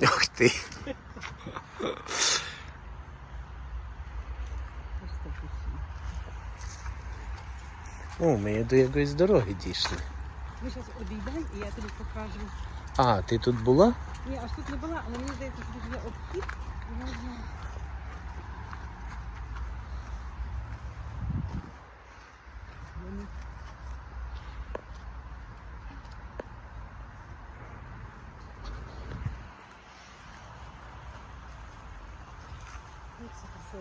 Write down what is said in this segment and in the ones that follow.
Ух ты! О, ми до якоїсь дороги дійшли. Ну, ми зараз обійдай і я тобі покажу. А, ти тут була? Ні, аж тут не була, але мені здається, що тут є обхід. Можна...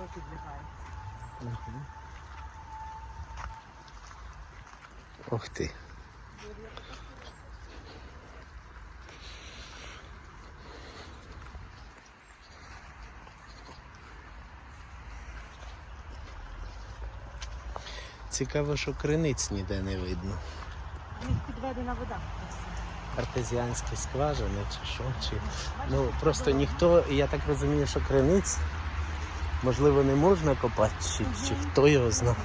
красиво підлягається. Ох ти. Цікаво, що криниць ніде не видно. У них підведена вода. Артезіанські скважини чи що. Чи... Ну просто ніхто, я так розумію, що криниць можливо не можна копати, чи, чи хто його знає.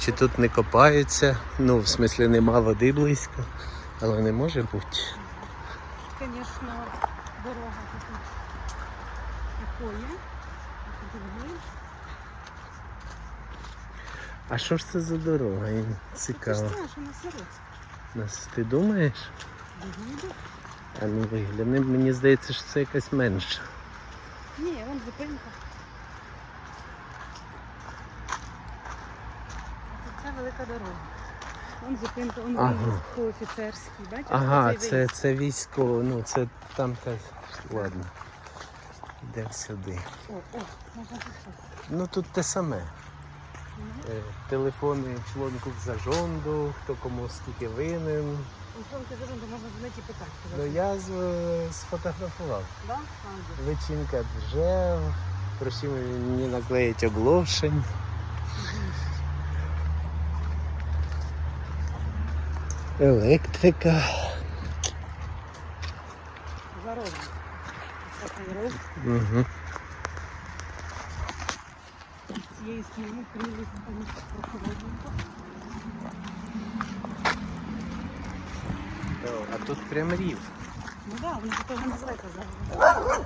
Чи тут не копаються, ну в смислі нема води близько, але не може бути. Звісно, дорога тут такої. А що ж це за дорога? Цікаво. ти думаєш? Думаю, А ну вигляне, мені здається, що це якась менша. Ні, вон зупинка. Це, велика дорога. Вон зупинка, вон Ага. виїзд по-офіцерській, бачиш? Ага, це, це військово, ну це там та. Ладно. Йдемо сюди. О, о, можна. Ну тут те саме. Е, Телефони члонку в зажонду, хто кому скільки винен. Антонки завжди можна дзвонити і питати. Ну я з- сфотографував. Да? Ангел. Личинка джев, просимо мені наклеїть оголошень. Електрика. За рогом. Це цей рог. Угу. З цієї сторони крили там прохолодненько. А тут прям рів. Ну да, вони ж теж називається за рогом.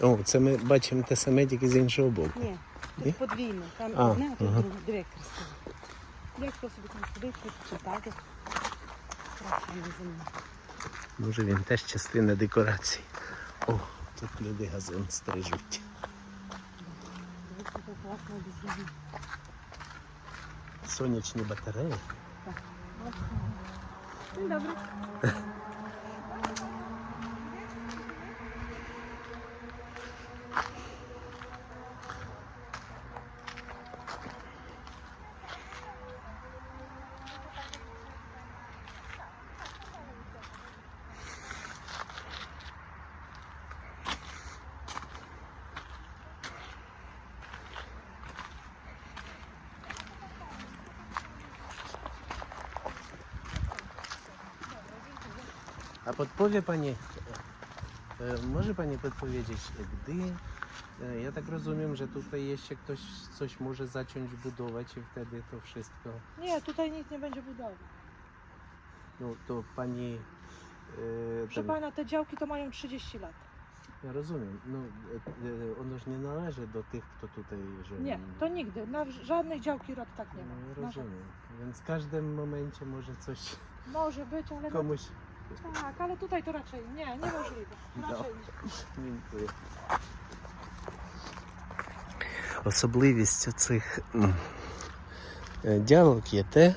О, це ми бачимо те саме, тільки з іншого боку. Ні, Ні? тут подвійно. Там А, одне, а тут ага. друге. Диви, красиво. Як хто собі там сидить, щось читати. Красиво земля. Може він теж частина декорації. О, тут люди газон стрижуть. Дивись, без класна. Сонячні батареї. Так. добре. A podpowie Pani, e, może Pani podpowiedzieć, gdy, e, ja tak rozumiem, że tutaj jeszcze ktoś coś może zacząć budować i wtedy to wszystko, Nie, tutaj nikt nie będzie budował. no to Pani, e, Proszę ten, pana, te działki to mają 30 lat. ja rozumiem, no e, e, ono już nie należy do tych, kto tutaj żyje. Nie, to nigdy. Na żadnych działki rok tak nie ma. No, rozumiem, więc w każdym momencie może coś. Może być, ale no, komuś, tak, ale tutaj to raczej nie, niemożliwe. Raczej nie. Дякую. Особливістю цих е, ділок є те,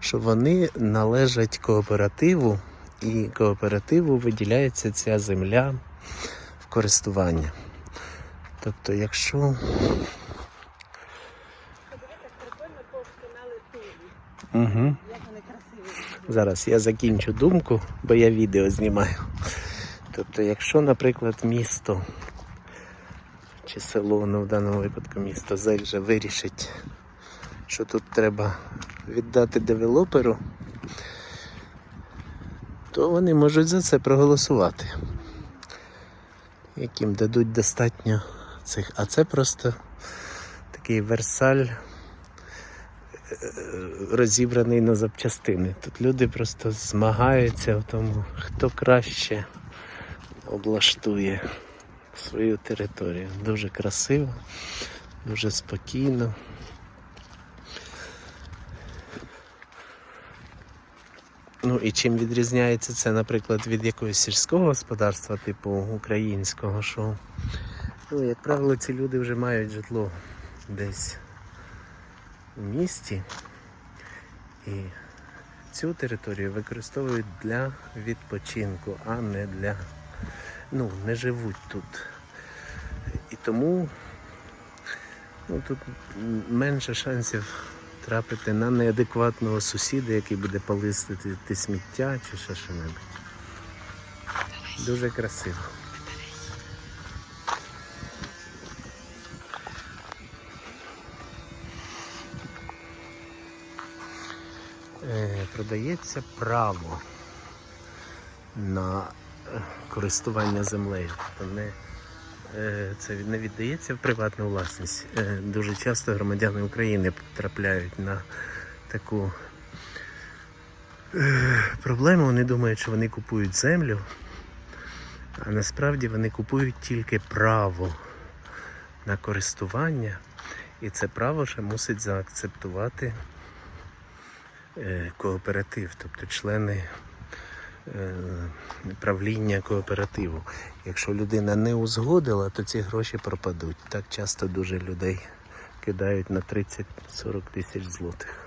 що вони належать кооперативу, і кооперативу виділяється ця земля в користування. Тобто, якщо угу. Зараз я закінчу думку, бо я відео знімаю. Тобто, якщо, наприклад, місто чи село, ну в даному випадку місто Зельжа вирішить, що тут треба віддати девелоперу, то вони можуть за це проголосувати. Яким дадуть достатньо цих. А це просто такий Версаль розібраний на запчастини. Тут люди просто змагаються в тому, хто краще облаштує свою територію. Дуже красиво, дуже спокійно. Ну і чим відрізняється це, наприклад, від якогось сільського господарства, типу українського, що, ну, як правило, ці люди вже мають житло десь місті. І цю територію використовують для відпочинку, а не для. Ну, не живуть тут. І тому ну, тут менше шансів трапити на неадекватного сусіда, який буде палистити сміття чи ще що-небудь. Дуже красиво. Продається право на е, користування землею. Тобто не, е, це не віддається в приватну власність. Е, Дуже часто громадяни України потрапляють на таку е, проблему. Вони думають, що вони купують землю, а насправді вони купують тільки право на користування, і це право ще мусить заакцептувати е, кооператив, тобто члени е, правління кооперативу. Якщо людина не узгодила, то ці гроші пропадуть. Так часто дуже людей кидають на 30-40 тисяч злотих.